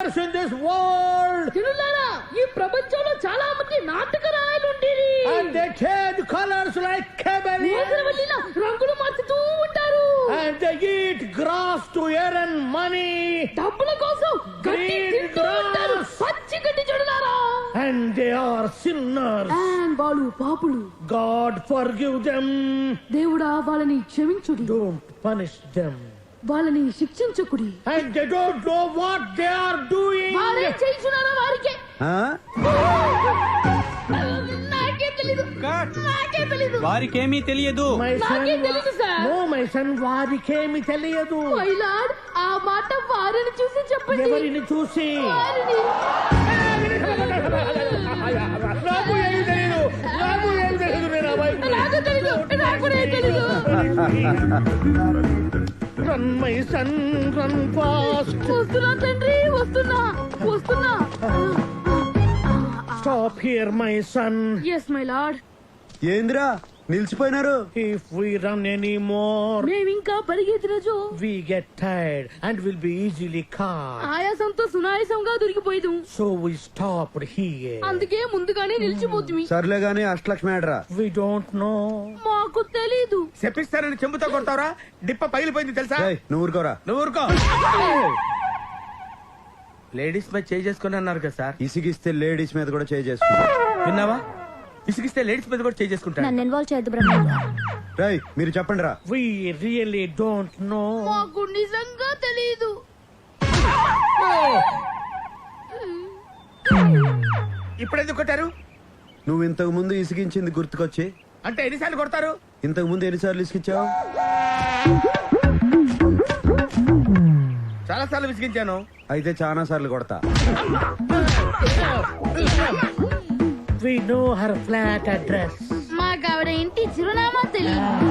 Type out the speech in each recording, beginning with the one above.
in this world. చాలా మంది నాటక రాయలు రంగులు మార్చుతూ ఉంటారు. డబ్బుల కోసం పచ్చి గడ్డి చూడలారా అండ్ దే ఆర్ సిన్నర్ వాళ్ళు పాపులు. గాడ్ ఫర్ గివ్ దేవుడా వాళ్ళని క్షమించు డోంట్ పనిష్ దెమ్ వాళ్ళని శిక్షించకుడి. And they don't know what they are doing. వారేం చేయించున్నారో వారికే? ఆ? నాకే తెలీదు. నాకే తెలీదు. వారికేమీ తెలియదు. My son, నాకేం తెలీదు సార్. No, my son, వారికేమి తెలియదు. మై లార్డ్ ఆ మాట వారిని చూసి చెప్పండి. ఎవరిని చూసి? వారిని. నాకు ఏమి తెలియదు నాకు ఏమి తెలియదు నేను అబ్బాయి నాకు తెలీదు. నాకు కూడా ఏం తెలీదు. Run my son run fast. వస్తున్నా తండ్రి వస్తున్నా వస్తున్నా. Stop here my son. Yes my lord ఏందిరా? నిలిచిపోయినారు. If we run any more మేము ఇంకా పరిగెత్తిన so we get tired and will be easily caught ఆయాసంతో సునాయాసంగా దొరికిపోయేదు. సో వి స్టాప్ హియర్ అందుకే ముందుగానే నిలిచిపోతుంది సర్లే గాని అష్టలక్ష్మి ఆడరా. వి డోంట్ నో మాకు తెలీదు. చెప్పిస్తానని చెంబుతో కొడతావరా? డిప్ప పగిలిపోయింది తెలుసా? ఏయ్, నువ్వు ఊరుకోరా. నువ్వు ఊరుకో. లేడీస్ మీద చేయి చేసుకుని అన్నారు కదా సార్. ఇసిగిస్తే లేడీస్ మీద కూడా చేయి చేసుకుంటా. విన్నావా ఇసుకిస్తే లేడీస్ మీద కూడా చేసుకుంటాను నన్ను ఇన్వాల్వ్ చేయొద్దు బ్రహ్మ రై మీరు చెప్పండి రా. వి రియల్లీ డోంట్ నో మాకు నిజంగా తెలీదు. ఇప్పుడు ఎందుకు కొట్టారు? నువ్వు ఇంతకు ముందు ఇసిగించింది గుర్తుకొచ్చి? అంటే ఎన్నిసార్లు కొడతారు? ఇంతకు ముందు ఎన్నిసార్లు ఇసిగించావు? చాలా సార్లు విసిగించాను. అయితే చాలా సార్లు కొడతా. We know her flat address మాకు ఆవిడ ఇంటి చిరునామా తెలియదు.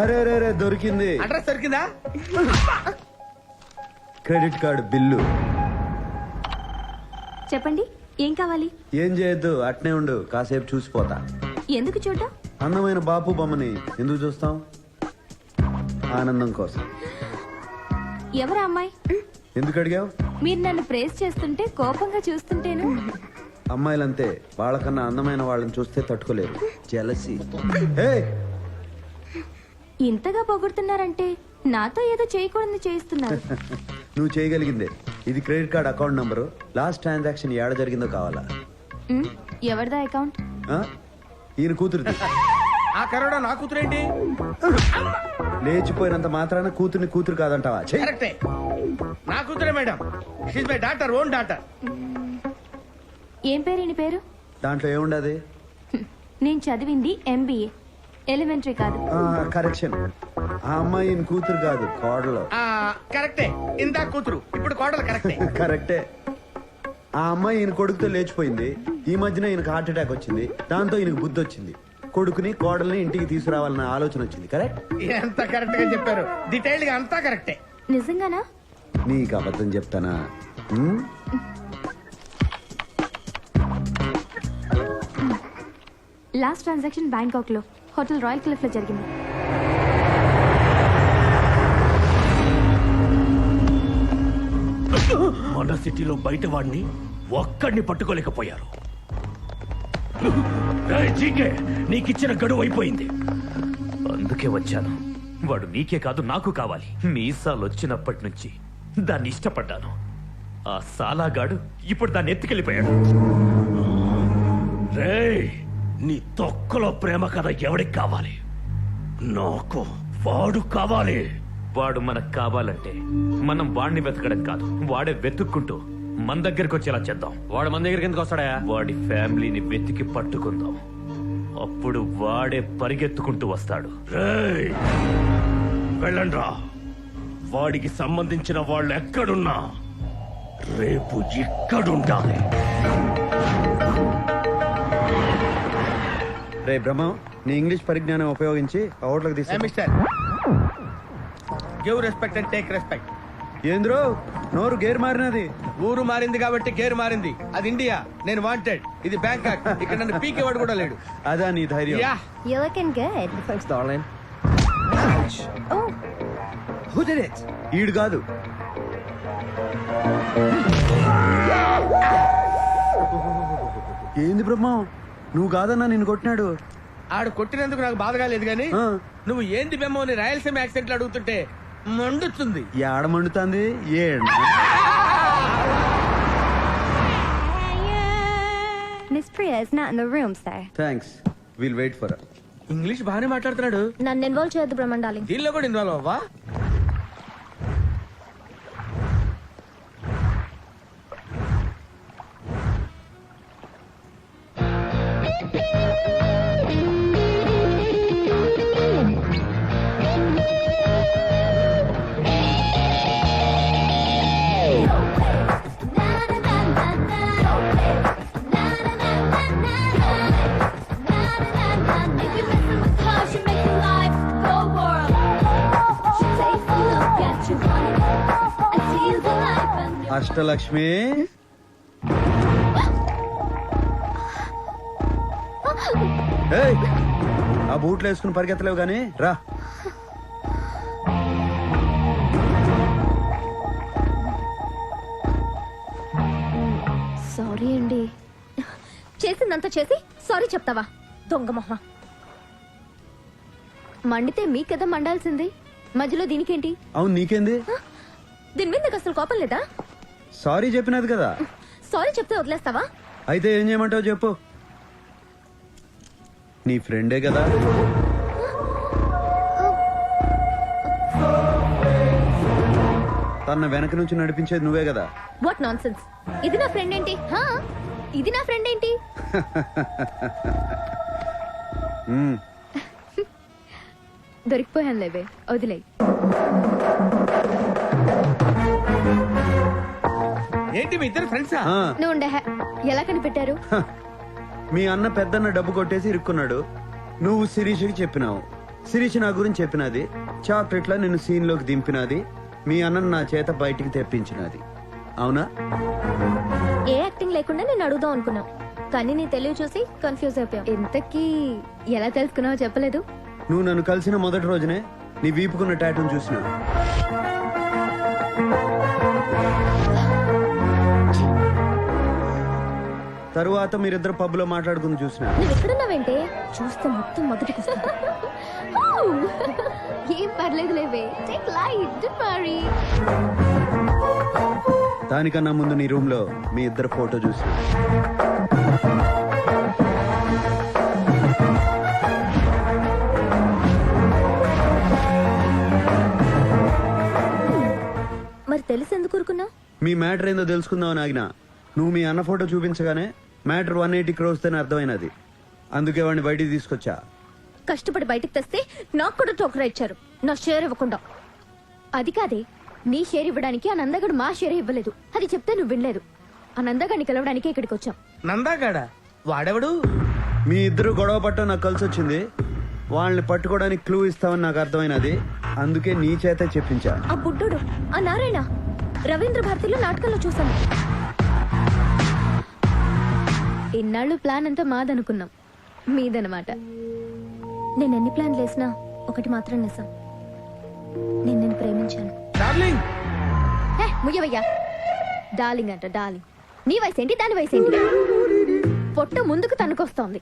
అరే అరే అరే దొరికింది. అడ్రస్ దొరికిందా? Credit card bill. చెప్పండి. ఏం కావాలి? ఏం చేయొద్దు అట్నే ఉండు కాసేపు చూసిపోతా ఎందుకు చూడ్డం? అందమైన బాపు బొమ్మని ఎందుకు చూస్తాం ఆనందం కోసం. ఎవరా అమ్మాయి? ఎందుకు అడిగావు? మీరు నన్ను ప్రేస్ చేస్తుంటే కోపంగా చూస్తుంటేను? అమ్మాయిలంతే వాళ్ళకన్నా అందమైన వాళ్ళని చూస్తే తట్టుకోలేరు. జలసి ఇంతగా పొగుడుతున్నారంటే నాతో ఏదో చేయకూడదు చేయిస్తున్నారు. నువ్వు చేయగలిగిందే. ఇది credit card account number. Last transaction ఏడ జరిగిందో కావాలా? ఉమ్, ఎవరిదా అకౌంట్? ఆ? ఈయన కూతురుది. ఆ కరోడా నా కూతురేంటి? లేచిపోయినంత మాత్రాన కూతుర్ని కూతురు కాదంటావా. కరెక్టే. నా కూతురే madam. She's my daughter own daughter ఏం పేరు ఈయన పేరు? దాంట్లో ఏముండదు? నేను చదివింది ఎంబీఏ ఎలిమెంటరీ కాదు. కరెక్షన్ ఆ అమ్మాయి ఈయన కూతురు కాదు కోడలో. కరెక్టే. ఇందా కూతురు ఇప్పుడు కోడలు కరెక్టే. కరెక్టే. ఆ అమ్మాయి ఈయన కొడుకుతో లేచిపోయింది. ఈ మధ్యన ఈయనకు హార్ట్ అటాక్ వచ్చింది. దాంతో ఈయనకు బుద్ధి వచ్చింది. కొడుకుని కోడల్ని ఇంటికి తీసుకురావాలన్న ఆలోచన వచ్చింది కరెక్ట్? ఎంత కరెక్ట్గా చెప్పారు. డీటెయిల్డ్గా అంతా కరెక్టే. నిజంగానా? నీకు అబద్ధం చెప్తానా? ఉమ్? లాస్ట్ ట్రాన్సాక్షన్ బ్యాంకాక్లో హోటల్ రాయల్ క్లిఫ్లో జరిగింది. మన సిటీలో బయట వాడిని ఒక్కడిని పట్టుకోలేకపోయారు. జీకే నీకిచ్చిన గడువు అయిపోయింది. అందుకే వచ్చాను. వాడు నీకే కాదు నాకు కావాలి. మీసాలు వచ్చినప్పటి నుంచి దాన్ని ఇష్టపడ్డాను. ఆ సాలాగాడు ఇప్పుడు దాన్ని ఎత్తుకెళ్ళిపోయాడు. రేయ్ నీ తొక్కలో ప్రేమ కథ ఎవడికి కావాలి? నాకు వాడు కావాలి. వాడు మనకు కావాలంటే మనం వాడిని వెతకడం కాదు వాడే వెతుక్కుంటూ మన దగ్గరికి వచ్చేలా చేద్దాం. వాడు మన దగ్గరికి ఎందుకు వస్తాడా? వాడి ఫ్యామిలీని వెతికి పట్టుకుందాం. అప్పుడు వాడే పరిగెత్తుకుంటూ వస్తాడు. రేయ్ వెళ్ళండ్రా. వాడికి సంబంధించిన వాళ్ళు ఎక్కడున్నా రేపు ఇక్కడుండాలి. రే బ్రహ్మ నీ ఇంగ్లీష్ పరిజ్ఞానం ఉపయోగించి అవుట్లోకి ఏ తీసి mister? Give respect and take respect ఏంద్రో? నోరు గేర్ మారినది. ఊరు మారింది కాబట్టి గేర్ మారింది. అది ఇండియా. నేను వాంటెడ్ ఇది బ్యాంకాక్. ఇక్కడ నన్ను పీకేవాడు కూడా లేడు. అదా నీ ధైర్యం. Yeah You're looking good. Thanks, darling. Oh, Who did it? ఈడు కాదు. ఏంది బ్రహ్మం? నువ్వు కాదన్నా నిన్ను కొట్టినాడు. ఆడు కొట్టినందుకు నాకు బాధగా లేదు కానీ ఆ. నువ్వు ఏంది బెమ్మో అని రాయలసీమ యాక్సెంట్ అడుగుతుంటే మండుతుంది. ఏడ మండుతుంది? ఏడ? విల్ వెయిట్ ఫర్ ఇంగ్లీష్ బాగానే మాట్లాడుతున్నాడు. నన్ను ఇన్వాల్వ్ చేయొద్దు బ్రహ్మండాలి దీనిలో కూడా ఇన్వాల్వ్ అవ్వా అష్టలక్ష్మి ఆ బూట్లు వేసుకుని పరిగెత్తలేవు కానీ రా. సారీ అండి. చేసిందంతా చేసి సారీ చెప్తావా? దొంగ మొహ మండితే మీ కదా మండాల్సింది? మధ్యలో దీనికేంటి? అవును నీకేంది? దీని మీద నీకు అసలు కోపం లేదా? సారీ చెప్పినది కదా. సారీ చెప్తే వదిలేస్తావా? అయితే ఏం చేయమంటావు చెప్పు. నీ ఫ్రెండే కదా. తన వెనక నుంచి నడిపించేది నువ్వే కదా. వాట్ నాన్ ఇది నా ఫ్రెండ్ ఏంటి? హా? ఇది నా ఫ్రెండ్ ఏంటి? మ్మ్. దొరికిపోయాను లేవే వదిలే ఏంటి మీ ఇద్దరు ఫ్రెండ్సా ఆ, నువ్వు ఉండే హే. ఎలా కనిపెట్టారు? హ. మీ అన్న పెద్దన్న డబ్బు కొట్టేసి ఇరుక్కున్నాడు. నువ్వు శిరీషకి చెప్పినావు. శిరీష్ నా గురించి చెప్పినది. చాక్లెట్లా నిన్ను సీన్లోకి దింపినది. మీ అన్నను నా చేత బయటికి తెప్పించినది. అవునా? ఏ యాక్టింగ్ లేకుండా నేను అడుగుదాం అనుకున్నా. కానీ నీ తెలివి చూసి కన్ఫ్యూజ్ అయిపోయావు. ఇంతకీ ఎలా తెలుసుకున్నావో చెప్పలేదు? నువ్వు నన్ను కలిసిన మొదటి రోజునే నీ వీపుకున్న టాటూని చూసినా తరువాత మీరిద్దరు పబ్లో మాట్లాడుకుని చూసిన. నువ్వు ఎక్కడున్నావేంటే చూస్తే మొత్తం మొదటికి వస్తుంది. ఏం పర్లేదు లేవే. టేక్ లైట్ దానికన్నా ముందు నీ రూమ్లో మీ ఇద్దరు ఫోటో చూసిన. మరి తెలిసి ఎందుకు ఊరుకున్నా మీ మ్యాటర్ ఏందో తెలుసుకుందామని ఆగిన. నువ్వు మీ అన్న ఫోటో చూపించగానే మ్యాటర్ వన్ ఎయిటీ క్రోర్స్ అని అర్థమైనది. అందుకే వాడిని బయటికి తీసుకొచ్చా? కష్టపడి బయటకు తెస్తే నాకు కూడా టోకరా ఇచ్చారు. నా షేర్ ఇవ్వకుండా. అది కాదే నీ షేర్ ఇవ్వడానికి ఆ నందగడు మా షేర్ ఇవ్వలేదు. అది చెప్తే నువ్వు వినలేదు. ఆ నందగాడిని కలవడానికి ఇక్కడికి వచ్చాం. నందాగాడ? వాడెవడు? మీ ఇద్దరు గొడవ పట్టం నాకు కలిసి వచ్చింది. వాళ్ళని పట్టుకోవడానికి క్లూ ఇస్తామని నాకు అర్థమైనది. అందుకే నీ చేతే చెప్పించా. ఆ బుడ్డోడు ఆ నారాయణ రవీంద్ర భారతిలో నాటకంలో చూసాను ఇన్నాళ్ళు ప్లాన్ అంతా మాదనుకున్నాం. మీదనమాట. నేను ఎన్ని ప్లాన్లు వేసినా ఒకటి మాత్రం నిజం. నేను నేను ప్రేమించాను. డార్లింగ్! హే, ముయ్యవయ్యా. డార్లింగ్ అంట డార్లింగ్. నీ వయసు ఏంటి దాని వయసు ఏంటి పొట్ట ముందుకు తనుకొస్తోంది